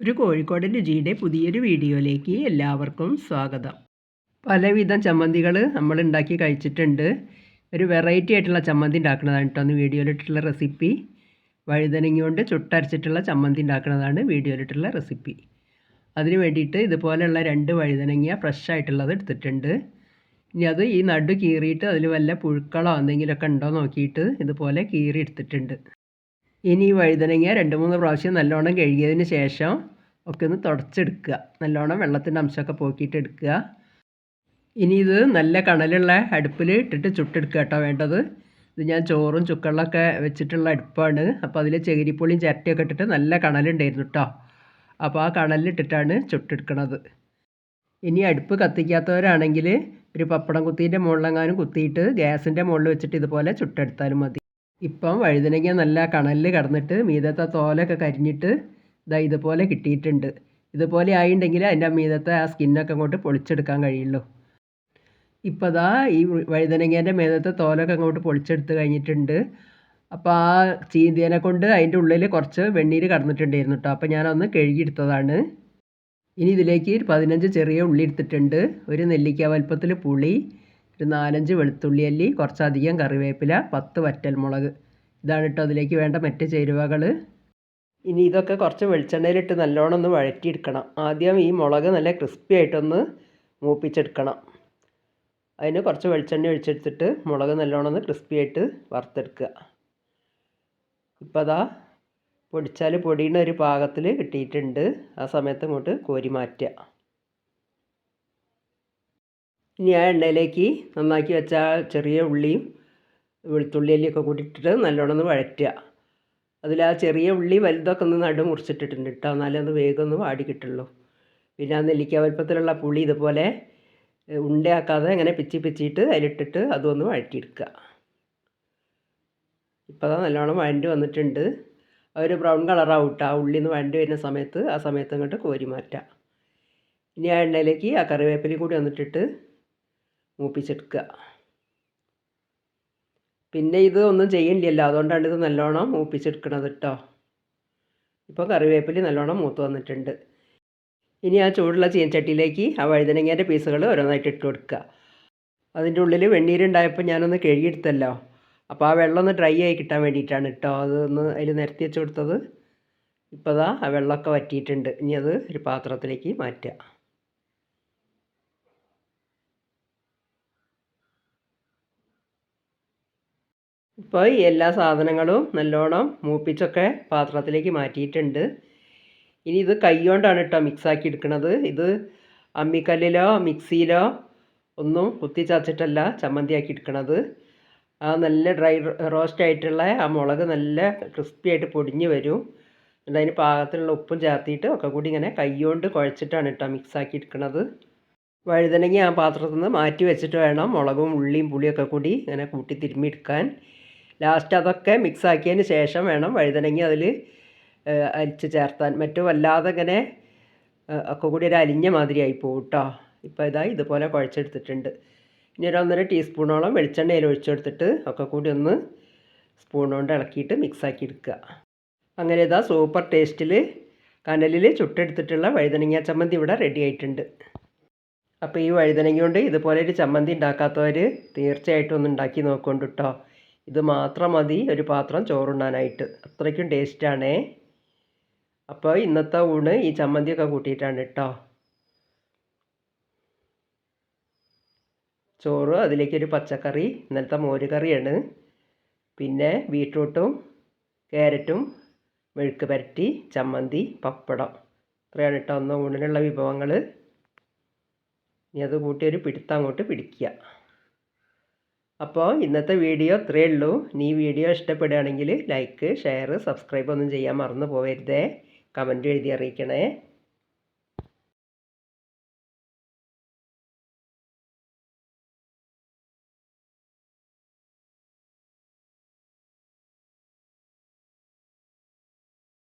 ഒരു കോഴിക്കോടൻ രുചിയുടെ പുതിയൊരു വീഡിയോയിലേക്ക് എല്ലാവർക്കും സ്വാഗതം. പലവിധം ചമ്മന്തികൾ നമ്മൾ ഉണ്ടാക്കി കഴിച്ചിട്ടുണ്ട്. ഒരു വെറൈറ്റി ആയിട്ടുള്ള ചമ്മന്തി ഉണ്ടാക്കുന്നതാണ് കേട്ടോ അന്ന് വീഡിയോയിലിട്ടുള്ള റെസിപ്പി വഴുതനങ്ങ കൊണ്ട് ചുട്ടരച്ചിട്ടുള്ള ചമ്മന്തി ഉണ്ടാക്കുന്നതാണ് വീഡിയോയിലിട്ടുള്ള റെസിപ്പി അതിന് വേണ്ടിയിട്ട് ഇതുപോലെയുള്ള രണ്ട് വഴുതനങ്ങ ഫ്രഷ് ആയിട്ടുള്ളത് എടുത്തിട്ടുണ്ട്. ഇനി അത് ഈ നടു കീറിയിട്ട് അതിൽ വല്ല പുഴുക്കളോ എന്തെങ്കിലുമൊക്കെ ഉണ്ടോ നോക്കിയിട്ട് ഇതുപോലെ കീറി എടുത്തിട്ടുണ്ട്. ഇനി ഈ വഴുതനങ്ങ രണ്ട് മൂന്ന് പ്രാവശ്യം നല്ലോണം കഴുകിയതിന് ശേഷം ഒക്കെ ഒന്ന് തുടച്ചെടുക്കുക. നല്ലോണം വെള്ളത്തിന്റെ അംശമൊക്കെ പോക്കിയിട്ട് എടുക്കുക. ഇനി ഇത് നല്ല കണലുള്ള അടുപ്പിൽ ഇട്ടിട്ട് ചുട്ടെടുക്കുക കേട്ടോ വേണ്ടത്. ഇത് ഞാൻ ചോറും ചുക്കളൊക്കെ വെച്ചിട്ടുള്ള അടുപ്പാണ്. അപ്പോൾ അതിൽ ചകിരിപ്പൊളിയും ചിരട്ടിയൊക്കെ ഇട്ടിട്ട് നല്ല കണലുണ്ടായിരുന്നു കേട്ടോ അപ്പോൾ ആ കണലിലിട്ടിട്ടാണ് ചുട്ടെടുക്കണത്. ഇനി അടുപ്പ് കത്തിക്കാത്തവരാണെങ്കിൽ ഒരു പപ്പടം കുത്തീന്റെ മുകളിലെങ്ങാനും കുത്തിയിട്ട് ഗ്യാസിന്റെ മുകളിൽ വെച്ചിട്ട് ഇതുപോലെ ചുട്ടെടുത്താലും മതി. ഇപ്പം വഴുതനങ്ങ നല്ല കണലിൽ കിടന്നിട്ട് മീതത്തെ തോലൊക്കെ കരിഞ്ഞിട്ട് ഇതാ ഇതുപോലെ കിട്ടിയിട്ടുണ്ട്. ഇതുപോലെ ആയിട്ടുണ്ടെങ്കിൽ അതിന്റെ മീതത്തെ ആ സ്കിന്നൊക്കെ അങ്ങോട്ട് പൊളിച്ചെടുക്കാൻ കഴിയുള്ളൂ. ഇപ്പോൾ ദാ ഈ വഴുതനങ്ങേന്റെ മേതത്തെ തോലൊക്കെ അങ്ങോട്ട് പൊളിച്ചെടുത്ത് കഴിഞ്ഞിട്ടുണ്ട്. അപ്പോൾ ആ ചീന്തിയനെ കൊണ്ട് അതിന്റെ ഉള്ളിൽ കുറച്ച് വെണ്ണീര് കടന്നിട്ടുണ്ടായിരുന്നു കേട്ടോ അപ്പോൾ ഞാനൊന്ന് കഴുകിയെടുത്തതാണ്. ഇനി ഇതിലേക്ക് പതിനഞ്ച് ചെറിയ ഉള്ളി എടുത്തിട്ടുണ്ട്. ഒരു നെല്ലിക്ക വലുപ്പത്തിൽ പുളി ഒരു നാലഞ്ച് വെളുത്തുള്ളി അല്ലി കുറച്ചധികം കറിവേപ്പില പത്ത് വറ്റൽമുളക്. ഇതാണ് കേട്ടോ അതിലേക്ക് വേണ്ട മറ്റ് ചേരുവകൾ ഇനി ഇതൊക്കെ കുറച്ച് വെളിച്ചെണ്ണയിലിട്ട് നല്ലോണം ഒന്ന് വഴറ്റിയെടുക്കണം. ആദ്യം ഈ മുളക് നല്ല ക്രിസ്പി ആയിട്ടൊന്ന് മൂപ്പിച്ചെടുക്കണം. അതിന് കുറച്ച് വെളിച്ചെണ്ണ ഒഴിച്ചെടുത്തിട്ട് മുളക് നല്ലോണം ഒന്ന് ക്രിസ്പി ആയിട്ട് വറുത്തെടുക്കുക. ഇപ്പോൾ അതാ പൊടിച്ചാൽ പൊടിയുടെ ഒരു പാകത്തിൽ കിട്ടിയിട്ടുണ്ട്. ആ സമയത്ത് ഇങ്ങോട്ട് കോരി മാറ്റുക. ഇനി ആ എണ്ണയിലേക്ക് നന്നാക്കി വെച്ച ചെറിയ ഉള്ളിയും വെളുത്തുള്ളി അല്ലിയൊക്കെ കൂട്ടിയിട്ടിട്ട് നല്ലോണം ഒന്ന് വഴറ്റുക. അതിൽ ആ ചെറിയ ഉള്ളി വലുതൊക്കെ ഒന്ന് നടു മുറിച്ചിട്ടിട്ടുണ്ട് കേട്ടോ. എന്നാലേ ഒന്ന് വേഗം ഒന്ന് വാടി കിട്ടുള്ളൂ. പിന്നെ ആ നെല്ലിക്ക വലുപ്പത്തിലുള്ള പുളി ഇതുപോലെ ഉണ്ടയാക്കാതെ ഇങ്ങനെ പിച്ചി പിച്ചിയിട്ട് അതിലിട്ടിട്ട് അതൊന്ന് വഴറ്റിയെടുക്കുക. ഇപ്പോൾ അതാ നല്ലോണം വഴണ്ടി വന്നിട്ടുണ്ട്. ഒരു ബ്രൗൺ കളറാവും കേട്ടോ ആ ഉള്ളിൽ നിന്ന് വഴണ്ടി വരുന്ന സമയത്ത് ആ സമയത്ത് അങ്ങോട്ട് കോരി മാറ്റാം ഇനി ആ എണ്ണയിലേക്ക് ആ കറിവേപ്പിലയും കൂടി വന്നിട്ടിട്ട് മൂപ്പിച്ചെടുക്കുക. പിന്നെ ഇത് ഒന്നും ചെയ്യണ്ടല്ലോ അതുകൊണ്ടാണ് ഇത് നല്ലോണം മൂപ്പിച്ചെടുക്കണത് കേട്ടോ ഇപ്പോൾ കറിവേപ്പില നല്ലോണം മൂത്ത് വന്നിട്ടുണ്ട്. ഇനി ആ ചൂടുള്ള ചീനച്ചട്ടിയിലേക്ക് ആ വഴുതനങ്ങേന്റെ പീസുകൾ ഓരോന്നായിട്ട് ഇട്ട് കൊടുക്കുക. അതിന്റെ ഉള്ളിൽ വെണ്ണീരുണ്ടായപ്പോൾ ഞാനൊന്ന് കഴുകിയെടുത്തല്ലോ. അപ്പോൾ ആ വെള്ളം ഒന്ന് ഡ്രൈ ആയി കിട്ടാൻ വേണ്ടിയിട്ടാണ് കേട്ടോ അത് ഒന്ന് അതിൽ നിരത്തി വെച്ച് കൊടുത്തത്. ഇപ്പോൾ ദാ ആ വെള്ളമൊക്കെ വറ്റിയിട്ടുണ്ട്. ഇനി അത് ഒരു പാത്രത്തിലേക്ക് മാറ്റുക. ഇപ്പോൾ ഈ എല്ലാ സാധനങ്ങളും നല്ലോണം മൂപ്പിച്ചൊക്കെ പാത്രത്തിലേക്ക് മാറ്റിയിട്ടുണ്ട്. ഇനി ഇത് കൈകൊണ്ടാണ് കേട്ടോ മിക്സാക്കി എടുക്കുന്നത് ഇത് അമ്മിക്കല്ലിലോ മിക്സിയിലോ ഒന്നും കുത്തി ചതച്ചിട്ടല്ല ചമ്മന്തിയാക്കി എടുക്കണത്. ആ നല്ല ഡ്രൈ റോസ്റ്റ് ആയിട്ടുള്ള ആ മുളക് നല്ല ക്രിസ്പി ആയിട്ട് പൊടിഞ്ഞ് വരും. എന്നിട്ട് അതിന് പാകത്തിലുള്ള ഉപ്പും ചേർത്തിയിട്ട് ഒക്കെ കൂടി ഇങ്ങനെ കൈകൊണ്ട് കുഴച്ചിട്ടാണ് കേട്ടോ മിക്സാക്കി എടുക്കുന്നത് വഴുതനങ്ങി ആ പാത്രത്തിൽ നിന്ന് മാറ്റി വെച്ചിട്ട് വേണം മുളകും ഉള്ളിയും പുളിയൊക്കെ കൂടി ഇങ്ങനെ കൂട്ടി തിരുമ്മി എടുക്കാൻ. ലാസ്റ്റ് അതൊക്കെ മിക്സ് ആക്കിയതിന് ശേഷം വേണം വഴുതനങ്ങ അതിൽ അരിച്ച് ചേർത്താൻ. മറ്റു വല്ലാതെ ഇങ്ങനെ ഒക്കെ കൂടി ഒരു അലിഞ്ഞ മാതിരിയായി പോകും കേട്ടോ ഇപ്പോൾ ഇതാ ഇതുപോലെ കുഴച്ചെടുത്തിട്ടുണ്ട്. ഇനി ഒരു ഒന്നര ടീസ്പൂണോളം വെളിച്ചെണ്ണയിൽ ഒഴിച്ചെടുത്തിട്ട് ഒക്കെ കൂടി ഒന്ന് സ്പൂൺ കൊണ്ട് ഇളക്കിയിട്ട് മിക്സാക്കി എടുക്കുക. അങ്ങനെ ഇതാ സൂപ്പർ ടേസ്റ്റിൽ കനലിൽ ചുട്ടെടുത്തിട്ടുള്ള വഴുതനങ്ങ ചമ്മന്തി ഇവിടെ റെഡി ആയിട്ടുണ്ട്. അപ്പോൾ ഈ വഴുതനങ്ങ കൊണ്ട് ഇതുപോലെ ഒരു ചമ്മന്തി ഉണ്ടാക്കാത്തവർ തീർച്ചയായിട്ടും ഒന്ന് ഉണ്ടാക്കി നോക്കുകൊണ്ട് കേട്ടോ ഇത് മാത്രം മതി ഒരു പാത്രം ചോറുണ്ണാനായിട്ട്. അത്രയ്ക്കും ടേസ്റ്റാണേ അപ്പോൾ ഇന്നത്തെ ഊണ് ഈ ചമ്മന്തിയൊക്കെ കൂട്ടിയിട്ടാണ് കേട്ടോ ചോറ് അതിലേക്കൊരു പച്ചക്കറി ഇന്നലത്തെ മോര് കറിയാണ് പിന്നെ ബീട്രൂട്ടും ക്യാരറ്റും മെഴുക്ക് പരട്ടി ചമ്മന്തി പപ്പടം. ഇത്രയാണ് കേട്ടോ ഒന്ന് ഊണിനുള്ള വിഭവങ്ങൾ ഇനി അത് കൂട്ടി ഒരു പിടുത്തം അങ്ങോട്ട് പിടിക്കുക. അപ്പോൾ ഇന്നത്തെ വീഡിയോ ഇത്രയേ ഉള്ളൂ. നീ വീഡിയോ ഇഷ്ടപ്പെടുകയാണെങ്കിൽ ലൈക്ക് ഷെയർ സബ്സ്ക്രൈബ് ഒന്നും ചെയ്യാൻ മറന്നു പോകരുതേ കമന്റ് എഴുതി അറിയിക്കണേ.